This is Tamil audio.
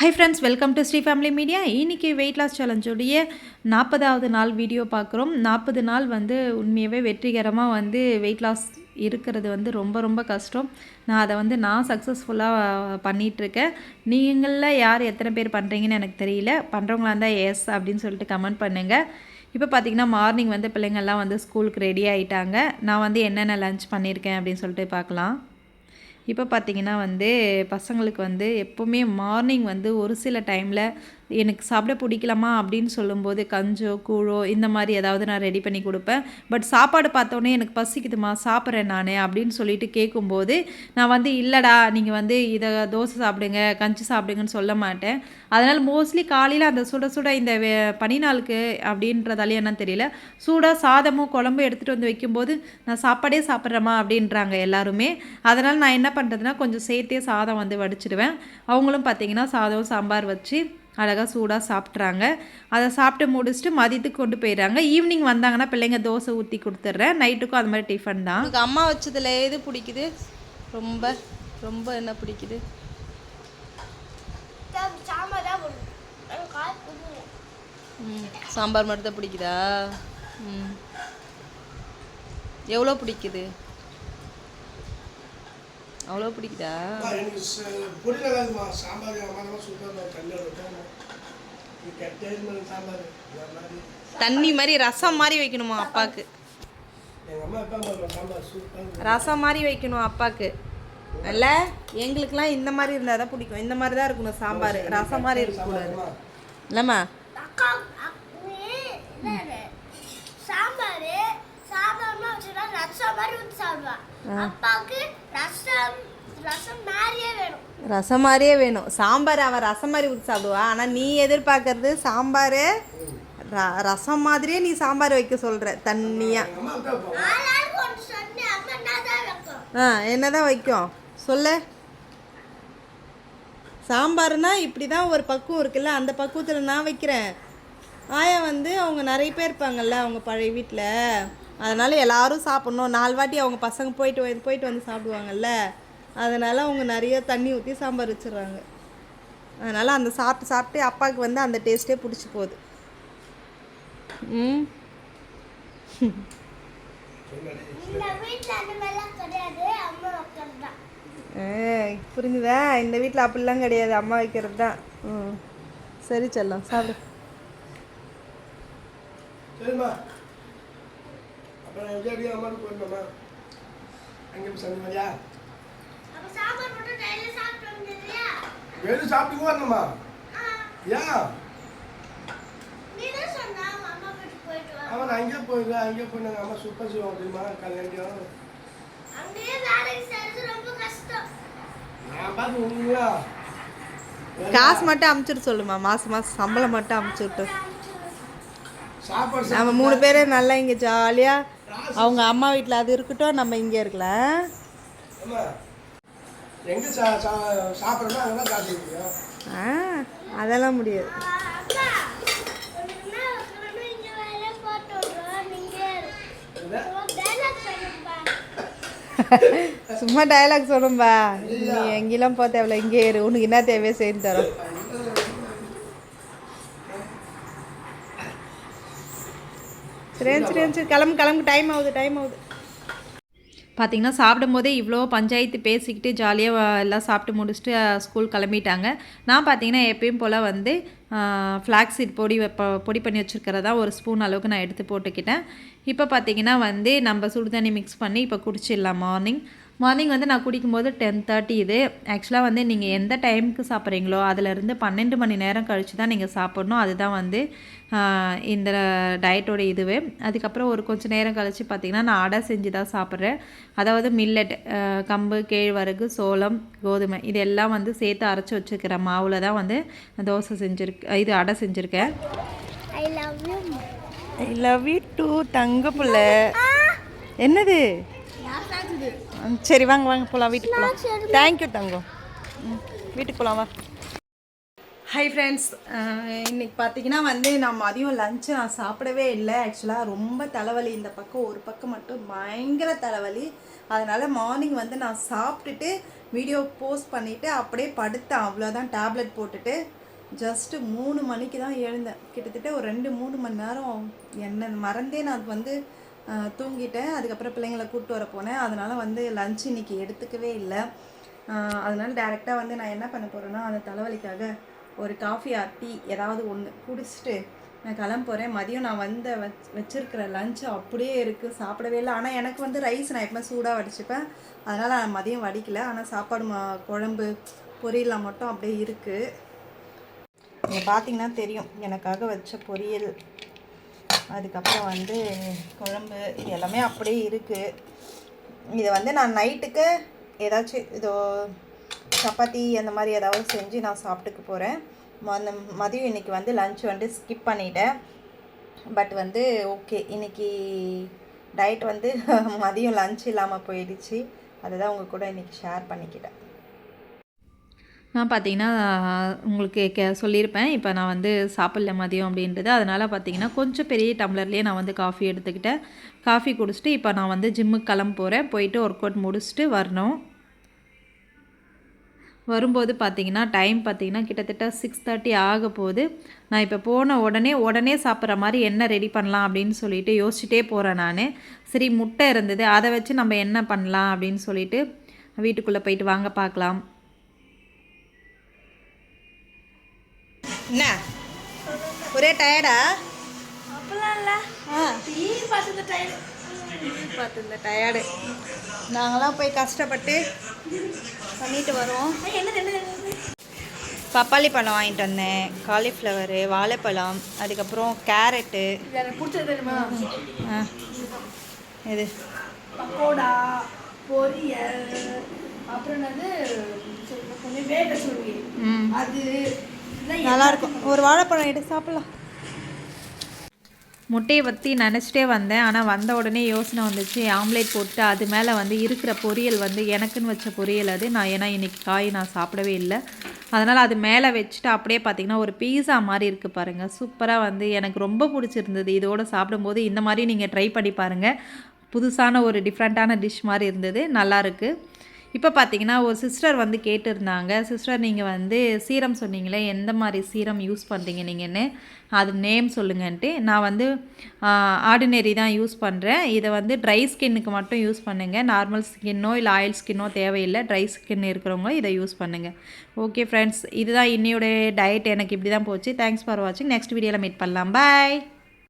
Hi friends welcome to Sri family media இன்னைக்கு வெயிட் லாஸ் சேலஞ்சோடைய நாற்பதாவது நாள் வீடியோ பார்க்குறோம். நாற்பது நாள் வந்து உண்மையாகவே வெற்றிகரமாக வந்து வெயிட் லாஸ் இருக்கிறது வந்து ரொம்ப ரொம்ப கஷ்டம். நான் அதை வந்து நான் சக்ஸஸ்ஃபுல்லாக பண்ணிகிட்ருக்கேன் நீங்களில் யார் எத்தனை பேர் பண்ணுறீங்கன்னு எனக்கு தெரியல. பண்ணுறவங்களா இருந்தால் எஸ் அப்படின்னு சொல்லிட்டு கமெண்ட் பண்ணுங்கள் இப்போ பார்த்தீங்கன்னா மார்னிங் வந்து பிள்ளைங்கள்லாம் வந்து ஸ்கூலுக்கு ரெடி ஆகிட்டாங்க நான் வந்து என்னென்ன லன்ச் பண்ணியிருக்கேன் அப்படின்னு சொல்லிட்டு பார்க்கலாம். இப்போ பார்த்தீங்கன்னா வந்து பசங்களுக்கு வந்து எப்போவுமே மார்னிங் வந்து ஒரு சில டைமில் எனக்கு சாப்பிட பிடிக்கலாமா அப்படின்னு சொல்லும்போது கஞ்சோ கூழோ இந்த மாதிரி ஏதாவது நான் ரெடி பண்ணி கொடுப்பேன். பட் சாப்பாடு பார்த்தோன்னே எனக்கு பசிக்குதுமா சாப்பிட்றேன் நான் அப்படின்னு சொல்லிட்டு கேட்கும்போது நான் வந்து இல்லைடா நீங்கள் வந்து இதை தோசை சாப்பிடுங்க கஞ்சி சாப்பிடுங்கன்னு சொல்ல மாட்டேன். அதனால் மோஸ்ட்லி காலையில் அந்த சுட சுட இந்த பனி நாளுக்கு அப்படின்றதாலே என்னன்னு தெரியல. சூடாக சாதமும் குழம்பு எடுத்துகிட்டு வந்து வைக்கும்போது நான் சாப்பாடே சாப்பிட்றேம்மா அப்படின்றாங்க எல்லாருமே. அதனால் நான் என்ன பண்ணுறதுனா கொஞ்சம் சேர்த்தே சாதம் வந்து வடிச்சிடுவேன். அவங்களும் பார்த்தீங்கன்னா சாதம் சாம்பார் வச்சு அழகாக சூடாக சாப்பிட்றாங்க. அதை சாப்பிட்டு முடிச்சுட்டு மதியத்துக்கு கொண்டு போயிடுறாங்க. ஈவினிங் வந்தாங்கன்னா பிள்ளைங்க தோசை ஊற்றி கொடுத்துட்றேன். நைட்டுக்கும் அது மாதிரி டிஃபன் தான். உனக்கு அம்மா வச்சதில் எது பிடிக்குது? ரொம்ப ரொம்ப என்ன பிடிக்குது? ம் சாம்பார் மட்டும் தான் பிடிக்குதா? ம். எவ்வளோ பிடிக்குது? அவ்வளோ பிடிக்குதா எனக்கு பொரியல் வேணுமா சாம்பார் அம்மா சாம்பார் தண்ணி மாதிரி ரசம் மாதிரி வைக்கணுமா அப்பாவுக்கு ரசம் மாதிரி வைக்கணும் அப்பாவுக்கு அல்ல எங்களுக்கெல்லாம் இந்த மாதிரி இருந்தால் தான் பிடிக்கும் இந்த மாதிரி தான் இருக்கணும் சாம்பார் ரசம் மாதிரி இருக்கக்கூடாது இல்லைம்மா அக்கா சாம்பார் சாம்பார்னா வச்சுட்டா ரசம் அப்பாவுக்கு மாதிரியே வேணும். ரசம் மாதிரியே வேணும். சாம்பார் அவன் ரசம் மாதிரி ஊற்றி சாப்பிடுவா. ஆனால் நீ எதிர்பார்க்கறது சாம்பார் ரசம் மாதிரியே நீ சாம்பார் வைக்க சொல்கிற தண்ணியாக ஆ என்னதான் வைக்கும்? சொல்லு. சாம்பார்னா இப்படி தான் ஒரு பக்குவம் இருக்குல்ல அந்த பக்குவத்தில் நான் வைக்கிறேன். ஆயா வந்து அவங்க நிறைய பேர் இருப்பாங்கல்ல அவங்க பழைய வீட்டில் அதனால் எல்லாரும் சாப்பிட்ணும். நாலு வாட்டி அவங்க பசங்க போயிட்டு வந்து போயிட்டு வந்து சாப்பிடுவாங்கல்ல. அதனால் அவங்க நிறைய தண்ணி ஊற்றி சாம்பார் வச்சிடுறாங்க. அதனால் அந்த சாப்பிட்டு சாப்பிட்டு அப்பாவுக்கு வந்து அந்த டேஸ்ட்டே பிடிச்சி போகுது. ம். இந்த வீட்டில் அந்த மாதிரிலாம் கிடையாது. அம்மா வைக்கிறது தான் ஏய், புரிஞ்சுதா? இந்த வீட்டில் அப்படிலாம் கிடையாது. அம்மா வைக்கிறது தான் ம். சரி செல்லம் சாப்பிடு. எங்கேயா அம்மாவுக்கு போயிருந்தோம்மா அங்கே போய் சனி மாதிரியா சாப்பிட்டு வரணுமா? ஏன் அவன் அங்கேயே போயிருந்தேன் அங்கேயே போய் நாங்கள் அம்மா சூப்பர் செய்வோம் தெரியுமா? கல்யாணம் காசு மட்டும் அமுச்சுட்டு சொல்லுமா மாதம் மாதம் சம்பளம் மட்டும் அமுச்சு விட்டு சாப்பாடு நம்ம மூணு பேரே நல்லா இங்கே ஜாலியாக அவங்க அம்மா வீட்டில் அது இருக்கட்டும் நம்ம இங்கே இருக்கலாம். ஆ அதெல்லாம் முடியாது. சும்மா டயலாக் சொல்லும்பா. நீ எங்கெல்லாம் போக தேவையில்ல இங்கே இரு. உனக்கு என்ன தேவையோ செய்து தரோம். சரி சரி கிளம்பு கிளம்பு. டைம் ஆகுது டைம் ஆகுது. பார்த்தீங்கன்னா சாப்பிடும்போதே இவ்வளோ பஞ்சாயத்து பேசிக்கிட்டு ஜாலியாக எல்லாம் சாப்பிட்டு முடிச்சுட்டு ஸ்கூல் கிளம்பிட்டாங்க. நான் பார்த்தீங்கன்னா எப்பயும் போல் வந்து ஃப்ளாக் சீட் பொடி பொடி பண்ணி வச்சுருக்கிறதா ஒரு ஸ்பூன் அளவுக்கு நான் எடுத்து போட்டுக்கிட்டேன். இப்போ பார்த்தீங்கன்னா வந்து நம்ம சுடு தண்ணி மிக்ஸ் பண்ணி இப்போ குடிச்சிடலாம் மார்னிங் மார்னிங் வந்து நான் குடிக்கும்போது டென் தேர்ட்டி இது. ஆக்சுவலாக வந்து நீங்கள் எந்த டைமுக்கு சாப்பிட்றீங்களோ அதிலிருந்து பன்னெண்டு மணி நேரம் கழித்து தான் நீங்கள் சாப்பிட்ணும். அதுதான் வந்து இந்த டயட்டோட இதுவே. அதுக்கப்புறம் ஒரு கொஞ்சம் நேரம் கழித்து பார்த்தீங்கன்னா நான் அடை செஞ்சு தான் சாப்பிட்றேன். அதாவது மில்லட் கம்பு கேழ்வரகு சோளம் கோதுமை இது எல்லாம் வந்து சேர்த்து அரைச்சி வச்சுருக்கிற மாவில் தான் வந்து தோசை செஞ்சுருக்க இது அடை செஞ்சுருக்கேன். I love you I love you too தங்க புள்ள. என்னது? சரி வாங்க வாங்க போகலாம் வீட்டுக்கு போகலாம் தேங்க்யூ தங்கம். ம், வீட்டுக்கு போகலாம் வா. ஹை ஃப்ரெண்ட்ஸ் இன்னைக்கு பார்த்தீங்கன்னா வந்து நான் மதியம் லஞ்சு நான் சாப்பிடவே இல்லை. ஆக்சுவலாக ரொம்ப தலைவலி. இந்த பக்கம் ஒரு பக்கம் மட்டும் பயங்கர தலைவலி. அதனால் மார்னிங் வந்து நான் சாப்பிட்டுட்டு வீடியோ போஸ்ட் பண்ணிவிட்டு அப்படியே படுத்தேன். அவ்வளோதான் டேப்லெட் போட்டுட்டு. ஜஸ்ட்டு மூணு மணிக்கு தான் எழுந்தேன். கிட்டத்தட்ட ஒரு ரெண்டு மூணு மணி நேரம் என்ன மறந்தே நான் வந்து தூங்கிட்டேன். அதுக்கப்புறம் பிள்ளைங்களை கூப்பிட்டு வர போனேன். அதனால் வந்து லஞ்ச் இன்னைக்கு எடுத்துக்கவே இல்லை. அதனால் டேரெக்டாக வந்து நான் என்ன பண்ண போகிறேன்னா அந்த தலைவலிக்காக ஒரு காஃபி ஆர் டீ ஏதாவது ஒன்று குடிச்சிட்டு நான் கிளம்ப போகிறேன் மதியம் நான் வந்த வச் வச்சுருக்கிற லஞ்சு அப்படியே இருக்குது சாப்பிடவே இல்லை. ஆனால் எனக்கு வந்து ரைஸ் நான் எப்போ சூடாக வடிச்சுப்பேன். அதனால் நான் மதியம் வடிக்கல. ஆனால் சாப்பாடு மா குழம்பு பொரியலாம் மட்டும் அப்படியே இருக்குது நீங்கள் பார்த்தீங்கன்னா தெரியும். எனக்காக வச்ச பொரியல். அதுக்கப்புறம் வந்து குழம்பு இது எல்லாமே அப்படியே இருக்குது இதை வந்து நான் நைட்டுக்கு ஏதாச்சும் இதோ சப்பாத்தி அந்த மாதிரி ஏதாவது செஞ்சு நான் சாப்பிட்டுக்க போகிறேன் அந்த மதியம் இன்னைக்கு வந்து லஞ்ச் வந்து ஸ்கிப் பண்ணிட்டேன். பட் வந்து ஓகே இன்னைக்கு டயட் வந்து மதியம் லஞ்ச் இல்லாமல் போயிடுச்சு. அதுதான் உங்கள் கூட இன்றைக்கி ஷேர் பண்ணிக்கிட்டேன். நான் பார்த்தீங்கன்னா உங்களுக்கு கே சொல்லியிருப்பேன். இப்போ நான் வந்து சாப்பிடல மதியம் அப்படின்றது. அதனால் பார்த்தீங்கன்னா கொஞ்சம் பெரிய டம்ளர்லேயே நான் வந்து காஃபி எடுத்துக்கிட்டேன். காஃபி குடிச்சிட்டு இப்போ நான் வந்து ஜிம்முக்கு கிளம்ப போகிறேன் போயிட்டு ஒர்க் அவுட் முடிச்சுட்டு வரணும். வரும்போது பார்த்தீங்கன்னா டைம் பார்த்தீங்கன்னா கிட்டத்தட்ட சிக்ஸ் தேர்ட்டி ஆக போகுது. நான் இப்போ போன உடனே உடனே சாப்பிட்ற மாதிரி என்ன ரெடி பண்ணலாம் அப்படின்னு சொல்லிட்டு யோசிச்சுட்டே போகிறேன் நான். சரி முட்டை இருந்தது. அதை வச்சு நம்ம என்ன பண்ணலாம் அப்படின்னு சொல்லிட்டு வீட்டுக்குள்ளே போயிட்டு வாங்க பார்க்கலாம். என்ன? ஒரே டயர்டா அப்பெல்லாம் இல்லை ஆ. டிவி பார்த்து டைம் பார்த்து இந்த டயர்டு நாங்களாம் போய் கஷ்டப்பட்டு பண்ணிட்டு என்ன பப்பாளி பழம் வாங்கிட்டு வந்தேன். காலிஃப்ளவரு வாழைப்பழம் அதுக்கப்புறம் கேரட்டு இது பக்கோடா பொரியல் அப்புறம் ம். அது நல்லாயிருக்கும் நல்லா இருக்கும் ஒரு வாழைப்பழம் எடுத்து சாப்பிட்லாம். முட்டையை பற்றி நினச்சிட்டே வந்தேன். ஆனால் வந்த உடனே யோசனை வந்துச்சு. ஆம்லேட் போட்டு அது மேலே வந்து இருக்கிற பொரியல் வந்து எனக்குன்னு வச்ச பொரியல் அது. நான் ஏன்னா இன்றைக்கி காய் நான் சாப்பிடவே இல்லை. அதனால் அது மேலே வச்சுட்டு அப்படியே பார்த்திங்கன்னா ஒரு பீஸா மாதிரி இருக்குது பாருங்கள் சூப்பராக வந்து எனக்கு ரொம்ப பிடிச்சிருந்தது. இதோட சாப்பிடும்போது இந்த மாதிரி நீங்கள் ட்ரை பண்ணி பாருங்கள் புதுசான ஒரு டிஃப்ரெண்ட்டான டிஷ் மாதிரி இருந்தது. நல்லாயிருக்கு இப்போ பார்த்தீங்கன்னா ஒரு சிஸ்டர் வந்து கேட்டிருந்தாங்க. சிஸ்டர் நீங்கள் வந்து சீரம் சொன்னீங்களே எந்த மாதிரி சீரம் யூஸ் பண்ணுறீங்க நீங்கன்னு? அது நேம் சொல்லுங்கன்ட்டு. நான் வந்து ஆர்டினரி தான் யூஸ் பண்ணுறேன் இதை வந்து ட்ரை ஸ்கின்னுக்கு மட்டும் யூஸ் பண்ணுங்கள் நார்மல் ஸ்கின்னோ இல்லை ஆயில் ஸ்கின்னோ தேவையில்லை. ட்ரை ஸ்கின் இருக்கிறவங்க இதை யூஸ் பண்ணுங்கள் ஓகே ஃப்ரெண்ட்ஸ் இதுதான் இன்னையோடைய டயட் எனக்கு இப்படி தான் போச்சு. தேங்க்ஸ் ஃபார் வாட்சிங் நெக்ஸ்ட் வீடியோவில் மீட் பண்ணலாம். பாய்